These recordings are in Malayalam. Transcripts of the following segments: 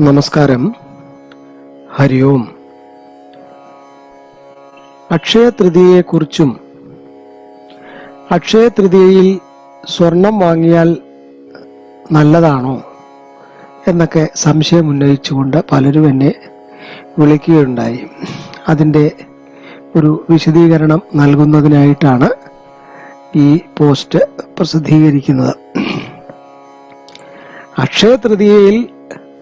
നമസ്കാരം. ഹരി ഓം. അക്ഷയ തൃതീയയെക്കുറിച്ചും അക്ഷയ തൃതീയയിൽ സ്വർണം വാങ്ങിയാൽ നല്ലതാണോ എന്നൊക്കെ സംശയം ഉന്നയിച്ചുകൊണ്ട് പലരും എന്നെ വിളിക്കുകയുണ്ടായി. അതിന്റെ ഒരു വിശദീകരണം നൽകുന്നതിനായിട്ടാണ് ഈ പോസ്റ്റ് പ്രസിദ്ധീകരിക്കുന്നത്. അക്ഷയ തൃതീയയിൽ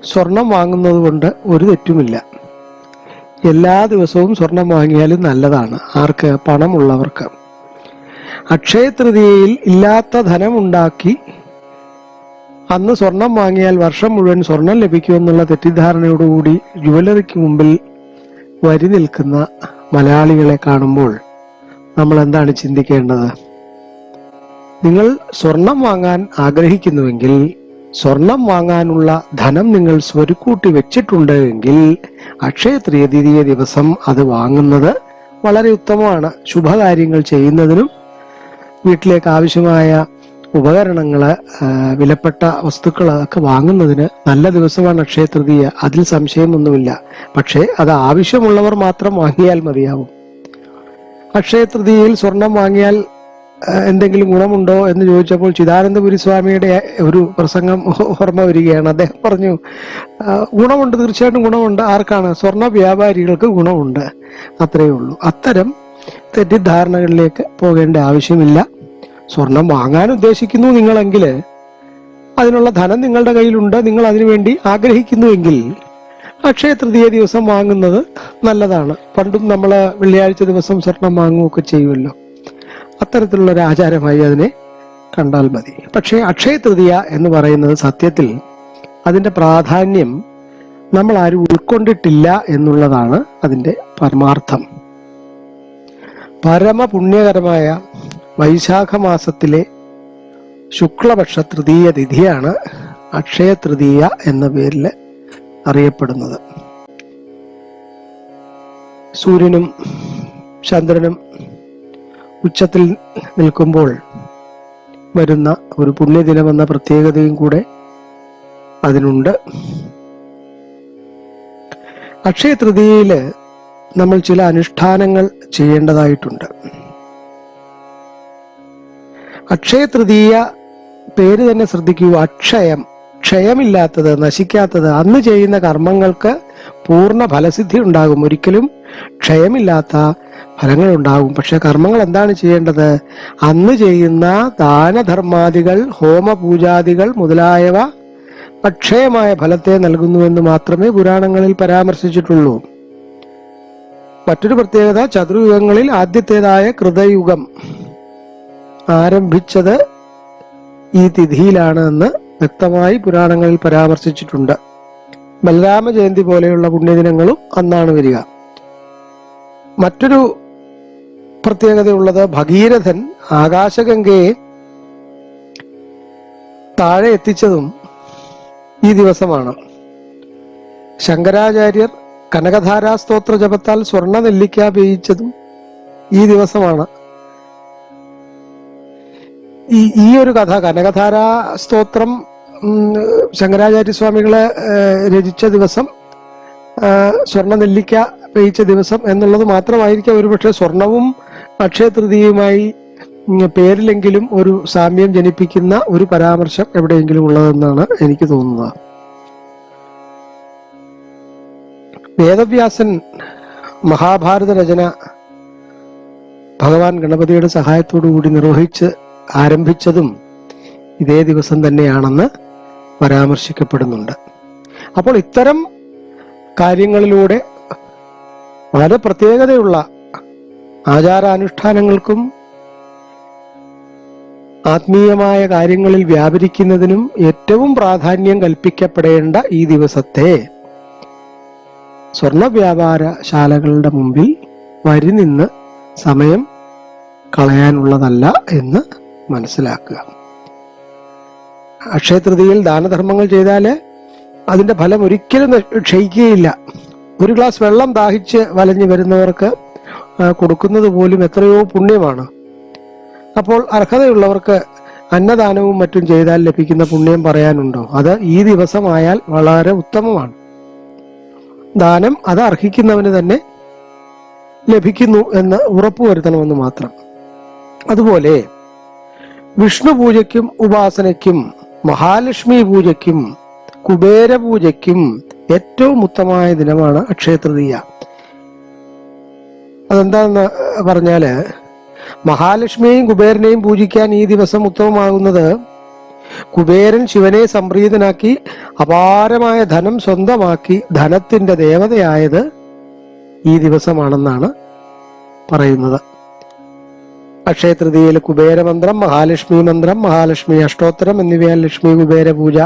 സ്വർണം വാങ്ങുന്നത് കൊണ്ട് ഒരു തെറ്റുമില്ല. എല്ലാ ദിവസവും സ്വർണം വാങ്ങിയാലും നല്ലതാണ്. ആർക്ക്? പണമുള്ളവർക്ക്. അക്ഷയ തൃതീയയിൽ ഇല്ലാത്ത ധനം ഉണ്ടാക്കി അന്ന് സ്വർണം വാങ്ങിയാൽ വർഷം മുഴുവൻ സ്വർണം ലഭിക്കുമെന്നുള്ള തെറ്റിദ്ധാരണയോടുകൂടി ജുവലറിക്ക് മുമ്പിൽ വരി നിൽക്കുന്ന മലയാളികളെ കാണുമ്പോൾ നമ്മൾ എന്താണ് ചിന്തിക്കേണ്ടത്? നിങ്ങൾ സ്വർണം വാങ്ങാൻ ആഗ്രഹിക്കുന്നുവെങ്കിൽ സ്വർണം വാങ്ങാനുള്ള ധനം നിങ്ങൾ സ്വരുക്കൂട്ടി വെച്ചിട്ടുണ്ട് എങ്കിൽ അക്ഷയ തൃതീയ ദിവസം അത് വാങ്ങുന്നത് വളരെ ഉത്തമമാണ്. ശുഭകാര്യങ്ങൾ ചെയ്യുന്നതിനും വീട്ടിലേക്ക് ആവശ്യമായ ഉപകരണങ്ങൾ വിലപ്പെട്ട വസ്തുക്കൾ ഒക്കെ വാങ്ങുന്നതിന് നല്ല ദിവസമാണ് അക്ഷയ തൃതീയ. അതിൽ സംശയമൊന്നുമില്ല. പക്ഷേ അത് ആവശ്യമുള്ളവർ മാത്രം വാങ്ങിയാൽ മതിയാവും. അക്ഷയ തൃതീയയിൽ സ്വർണം വാങ്ങിയാൽ എന്തെങ്കിലും ഗുണമുണ്ടോ എന്ന് ചോദിച്ചപ്പോൾ ചിദാനന്ദപുരി സ്വാമിയുടെ ഒരു പ്രസംഗം ഓർമ്മ വരികയാണ്. അദ്ദേഹം പറഞ്ഞു ഗുണമുണ്ട് തീർച്ചയായിട്ടും ഗുണമുണ്ട്. ആർക്കാണ്? സ്വർണ വ്യാപാരികൾക്ക് ഗുണമുണ്ട്. അത്രയേ ഉള്ളൂ. അത്തരം തെറ്റിദ്ധാരണകളിലേക്ക് പോകേണ്ട ആവശ്യമില്ല. സ്വർണം വാങ്ങാൻ ഉദ്ദേശിക്കുന്നു നിങ്ങളെങ്കിൽ അതിനുള്ള ധനം നിങ്ങളുടെ കയ്യിലുണ്ട് നിങ്ങൾ അതിനുവേണ്ടി ആഗ്രഹിക്കുന്നുവെങ്കിൽ അക്ഷയ തൃതീയ ദിവസം വാങ്ങുന്നത് നല്ലതാണ്. പണ്ടും നമ്മൾ വെള്ളിയാഴ്ച ദിവസം സ്വർണം വാങ്ങുകയൊക്കെ ചെയ്യുമല്ലോ. അത്തരത്തിലുള്ള ഒരു ആചാരമായി അതിനെ കണ്ടാൽ മതി. പക്ഷേ അക്ഷയ തൃതീയ എന്ന് പറയുന്നത് സത്യത്തിൽ അതിന്റെ പ്രാധാന്യം നമ്മൾ ആരും ഉൾക്കൊണ്ടിട്ടില്ല എന്നുള്ളതാണ് അതിന്റെ പരമാർത്ഥം. പരമപുണ്യകരമായ വൈശാഖ മാസത്തിലെ ശുക്ലപക്ഷ തൃതീയ തിഥിയാണ് അക്ഷയ തൃതീയ എന്ന പേരിൽ അറിയപ്പെടുന്നത്. സൂര്യനും ചന്ദ്രനും ഉച്ചത്തിൽ നിൽക്കുമ്പോൾ വരുന്ന ഒരു പുണ്യദിനമെന്ന പ്രത്യേകതയും കൂടെ അതിനുണ്ട്. അക്ഷയ തൃതീയയിൽ നമ്മൾ ചില അനുഷ്ഠാനങ്ങൾ ചെയ്യേണ്ടതായിട്ടുണ്ട്. അക്ഷയ തൃതീയ പേര് തന്നെ ശ്രദ്ധിക്കൂ. അക്ഷയം. ക്ഷയമില്ലാത്തത് നശിക്കാത്തത് അന്ന് ചെയ്യുന്ന കർമ്മങ്ങൾക്ക് പൂർണ ഫലസിദ്ധി ഉണ്ടാകും. ഒരിക്കലും ക്ഷയമില്ലാത്ത ഫലങ്ങൾ ഉണ്ടാകും. പക്ഷെ കർമ്മങ്ങൾ എന്താണ് ചെയ്യേണ്ടത്? അന്ന് ചെയ്യുന്ന ദാനധർമാദികൾ ഹോമപൂജാദികൾ മുതലായവ അക്ഷയമായ ഫലത്തെ നൽകുന്നുവെന്ന് മാത്രമേ പുരാണങ്ങളിൽ പരാമർശിച്ചിട്ടുള്ളൂ. മറ്റൊരു പ്രത്യേകത ചതുർയുഗങ്ങളിൽ ആദ്യത്തേതായ കൃതയുഗം ആരംഭിച്ചത് ഈ തിഥിയിലാണ് എന്ന് വ്യക്തമായി പുരാണങ്ങളിൽ പരാമർശിച്ചിട്ടുണ്ട്. ബലരാമ ജയന്തി പോലെയുള്ള പുണ്യദിനങ്ങളും അന്നാണ് വരിക. മറ്റൊരു പ്രത്യേകതയുള്ളത് ഭഗീരഥൻ ആകാശഗംഗയെ താഴെ എത്തിച്ചതും ഈ ദിവസമാണ്. ശങ്കരാചാര്യർ കനകധാരാ സ്തോത്ര ജപത്താൽ സ്വർണ നെല്ലിക്ക പേയിച്ചതും ഈ ദിവസമാണ്. ഈ ഈ ഒരു കഥ കനകധാരാ സ്തോത്രം ശങ്കരാചാര്യ സ്വാമികളെ രചിച്ച ദിവസം സ്വർണ നെല്ലിക്ക പേയിച്ച ദിവസം എന്നുള്ളത് മാത്രമായിരിക്കാം ഒരുപക്ഷെ സ്വർണവും അക്ഷയ തൃതീയയുമായി ഉം, പേരിലെങ്കിലും ഒരു സാമ്യം ജനിപ്പിക്കുന്ന ഒരു പരാമർശം എവിടെയെങ്കിലും ഉള്ളതെന്നാണ് എനിക്ക് തോന്നുന്നത്. വേദവ്യാസൻ മഹാഭാരത രചന ഭഗവാൻ ഗണപതിയുടെ സഹായത്തോടു കൂടി നിർവഹിച്ച് ആരംഭിച്ചതും ഇതേ ദിവസം തന്നെയാണെന്ന് പരാമർശിക്കപ്പെടുന്നുണ്ട്. അപ്പോൾ ഇത്തരം കാര്യങ്ങളിലൂടെ വളരെ പ്രത്യേകതയുള്ള ആചാരാനുഷ്ഠാനങ്ങൾക്കും ആത്മീയമായ കാര്യങ്ങളിൽ വ്യാപരിക്കുന്നതിനും ഏറ്റവും പ്രാധാന്യം കൽപ്പിക്കപ്പെടേണ്ട ഈ ദിവസത്തെ സ്വർണ വ്യാപാര ശാലകളുടെ മുമ്പിൽ വരി നിന്ന് സമയം കളയാനുള്ളതല്ല എന്ന് മനസ്സിലാക്കുക. അക്ഷയ തൃതീയയിൽ ദാനധർമ്മങ്ങൾ ചെയ്താൽ അതിന്റെ ഫലം ഒരിക്കലും ക്ഷയിക്കുകയില്ല. ഒരു ഗ്ലാസ് വെള്ളം ദാഹിച്ച് വലഞ്ഞു വരുന്നവർക്ക് കൊടുക്കുന്നത് പോലും എത്രയോ പുണ്യമാണ്. അപ്പോൾ അർഹതയുള്ളവർക്ക് അന്നദാനവും മറ്റും ചെയ്താൽ ലഭിക്കുന്ന പുണ്യം പറയാനുണ്ടോ? അത് ഈ ദിവസമായാൽ വളരെ ഉത്തമമാണ്. ദാനം അത് അർഹിക്കുന്നവന് തന്നെ ലഭിക്കുന്നു എന്ന് ഉറപ്പുവരുത്തണമെന്ന് മാത്രം. അതുപോലെ വിഷ്ണു പൂജയ്ക്കും ഉപാസനയ്ക്കും മഹാലക്ഷ്മി പൂജയ്ക്കും കുബേര പൂജയ്ക്കും ഏറ്റവും ഉത്തമമായ ദിനമാണ് അക്ഷയതൃതീയ. അതെന്താന്ന് പറഞ്ഞാൽ മഹാലക്ഷ്മിയെയും കുബേരനെയും പൂജിക്കാൻ ഈ ദിവസം ഉത്തമമാകുന്നത് കുബേരൻ ശിവനെ സംപ്രീതനാക്കി അപാരമായ ധനം സ്വന്തമാക്കി ധനത്തിന്റെ ദേവതയായത് ഈ ദിവസമാണെന്നാണ് പറയുന്നത്. അക്ഷയ തൃതീയയിൽ കുബേരമന്ത്രം മഹാലക്ഷ്മി മന്ത്രം മഹാലക്ഷ്മി അഷ്ടോത്തരം എന്നിവയാൽ ലക്ഷ്മി കുബേര പൂജ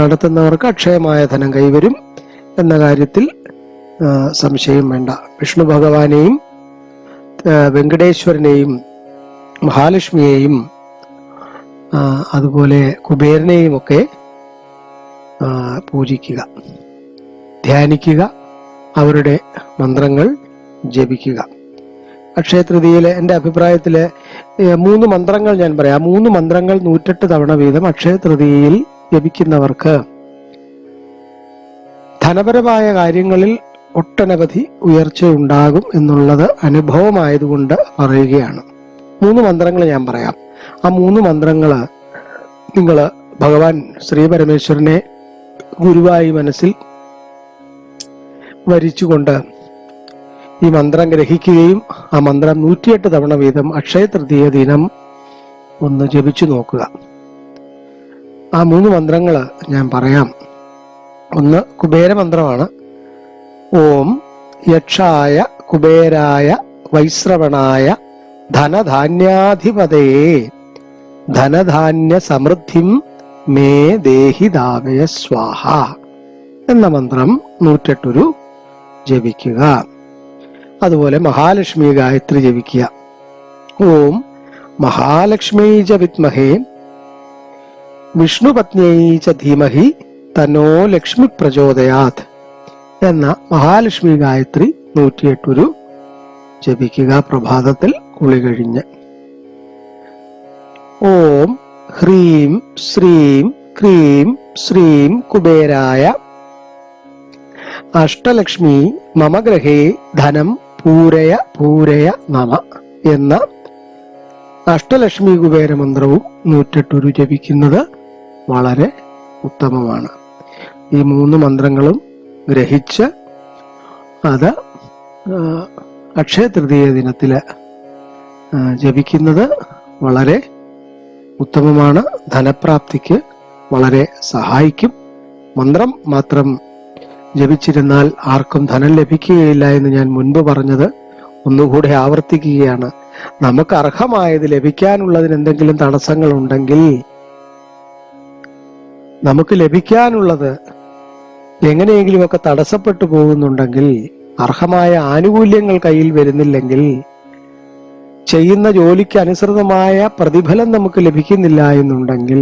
നടത്തുന്നവർക്ക് അക്ഷയമായ ധനം കൈവരും എന്ന കാര്യത്തിൽ സംശയം വേണ്ട. വിഷ്ണു ഭഗവാനെയും വെങ്കടേശ്വരനെയും മഹാലക്ഷ്മിയെയും അതുപോലെ കുബേരനെയും ഒക്കെ പൂജിക്കുക ധ്യാനിക്കുക അവരുടെ മന്ത്രങ്ങൾ ജപിക്കുക. അക്ഷയ തൃതീയയിലെ എന്റെ അഭിപ്രായത്തിൽ മൂന്ന് മന്ത്രങ്ങൾ ഞാൻ പറയാം. മൂന്ന് മന്ത്രങ്ങൾ നൂറ്റെട്ട് തവണ വീതം അക്ഷയ തൃതീയയിൽ ജപിക്കുന്നവർക്ക് ധനപരമായ കാര്യങ്ങളിൽ ഒട്ടനവധി ഉയർച്ചയുണ്ടാകും എന്നുള്ളത് അനുഭവമായതുകൊണ്ട് പറയുകയാണ്. മൂന്ന് മന്ത്രങ്ങൾ ഞാൻ പറയാം. ആ മൂന്ന് മന്ത്രങ്ങൾ നിങ്ങൾ ഭഗവാൻ ശ്രീ പരമേശ്വരനെ ഗുരുവായി മനസ്സിൽ വരിച്ചുകൊണ്ട് ഈ മന്ത്രം ഗ്രഹിക്കുകയും ആ മന്ത്രം നൂറ്റിയെട്ട് തവണ വീതം അക്ഷയ തൃതീയ ദിനം ഒന്ന് ജപിച്ചു നോക്കുക. ആ മൂന്ന് മന്ത്രങ്ങൾ ഞാൻ പറയാം. ഒന്ന് കുബേര മന്ത്രമാണ് ഓം യക്ഷായ കുബേരായ വൈശ്രവണായ ധനധാന്യാധിപതയെ ധനധാന്യ സമൃദ്ധിം മേ ദേഹി ദാവയ സ്വാഹ എന്ന മന്ത്രം നൂറ്റെട്ടൊരു ജപിക്കുക. അതുപോലെ മഹാലക്ഷ്മി ഗായത്രി ജപിക്കുക. ഓം മഹാലക്ഷ്മി ച വിദ്മഹേ. വിഷ്ണുപത്നിയൈ ച ധീമഹി തന്നോ ലക്ഷ്മി പ്രചോദയാത് എന്ന മഹാലക്ഷ്മി ഗായത്രി നൂറ്റിയെട്ടൊരു ജപിക്കുക പ്രഭാതത്തിൽ കുളി കഴിഞ്ഞ്. ഓം ഹ്രീം ശ്രീം ക്രീം ശ്രീം കുബേരായ. അഷ്ടലക്ഷ്മി മമ ഗ്രഹേ ധനം പൂരയ പൂരയ നമ എന്ന അഷ്ടലക്ഷ്മി കുബേര മന്ത്രവും നൂറ്റെട്ടൊരു ജപിക്കുന്നത് വളരെ ഉത്തമമാണ്. ഈ മൂന്ന് മന്ത്രങ്ങളും ഗ്രഹിച്ച് അത് അക്ഷയ തൃതീയ ദിനത്തിൽ ജപിക്കുന്നത് വളരെ ഉത്തമമാണ്. ധനപ്രാപ്തിക്ക് വളരെ സഹായിക്കും. മന്ത്രം മാത്രം ജപിച്ചിരുന്നാൽ ആർക്കും ധനം ലഭിക്കുകയില്ല എന്ന് ഞാൻ മുൻപ് പറഞ്ഞത് ഒന്നുകൂടെ ആവർത്തിക്കുകയാണ്. നമുക്ക് അർഹമായത് ലഭിക്കാനുള്ളതിന് എന്തെങ്കിലും തടസ്സങ്ങൾ ഉണ്ടെങ്കിൽ നമുക്ക് ലഭിക്കാനുള്ളത് എങ്ങനെയെങ്കിലുമൊക്കെ തടസ്സപ്പെട്ടു പോകുന്നുണ്ടെങ്കിൽ അർഹമായ ആനുകൂല്യങ്ങൾ കയ്യിൽ വരുന്നില്ലെങ്കിൽ ചെയ്യുന്ന ജോലിക്ക് അനുസൃതമായ പ്രതിഫലം നമുക്ക് ലഭിക്കുന്നില്ല എന്നുണ്ടെങ്കിൽ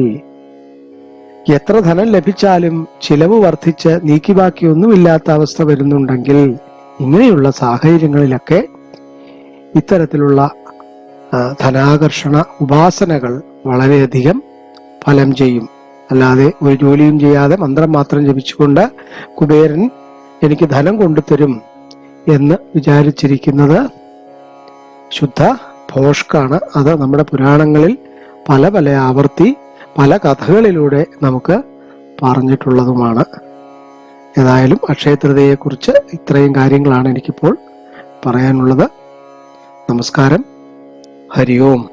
എത്ര ധനം ലഭിച്ചാലും ചിലവ് വർദ്ധിച്ച് നീക്കി ബാക്കിയൊന്നുമില്ലാത്ത അവസ്ഥ വരുന്നുണ്ടെങ്കിൽ ഇങ്ങനെയുള്ള സാഹചര്യങ്ങളിലൊക്കെ ഇത്തരത്തിലുള്ള ധനാകർഷണ ഉപാസനകൾ വളരെയധികം ഫലം ചെയ്യും. അല്ലാതെ ഒരു ജോലിയും ചെയ്യാതെ മന്ത്രം മാത്രം ജപിച്ചുകൊണ്ട് കുബേരൻ എനിക്ക് ധനം കൊണ്ടുതരും എന്ന് വിചാരിച്ചിരിക്കുന്നത് ശുദ്ധ ഭോഷ്കാണ് അത് നമ്മുടെ പുരാണങ്ങളിൽ പല പല ആവർത്തി പല കഥകളിലൂടെ നമുക്ക് പറഞ്ഞിട്ടുള്ളതുമാണ്. ഏതായാലും അക്ഷയ തൃതയെക്കുറിച്ച് ഇത്രയും കാര്യങ്ങളാണ് എനിക്കിപ്പോൾ പറയാനുള്ളത്. നമസ്കാരം. ഹരി ഓം